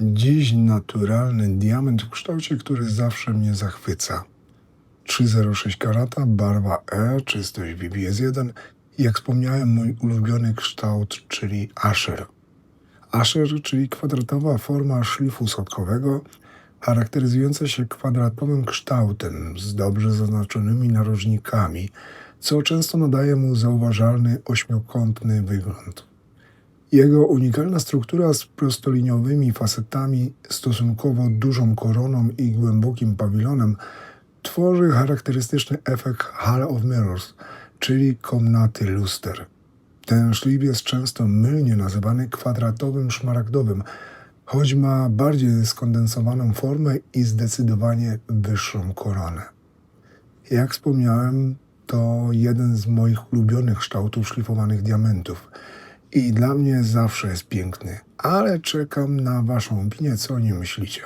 Dziś naturalny diament w kształcie, który zawsze mnie zachwyca. 306 karata, barwa E, czystość BBS1 i jak wspomniałem mój ulubiony kształt, czyli Asher. Asher, czyli kwadratowa forma szlifu schodkowego, charakteryzująca się kwadratowym kształtem z dobrze zaznaczonymi narożnikami, co często nadaje mu zauważalny ośmiokątny wygląd. Jego unikalna struktura z prostoliniowymi facetami, stosunkowo dużą koroną i głębokim pawilonem tworzy charakterystyczny efekt Hall of Mirrors, czyli komnaty luster. Ten szlif jest często mylnie nazywany kwadratowym szmaragdowym, choć ma bardziej skondensowaną formę i zdecydowanie wyższą koronę. Jak wspomniałem, to jeden z moich ulubionych kształtów szlifowanych diamentów i dla mnie zawsze jest piękny, ale czekam na Waszą opinię, co o nim myślicie.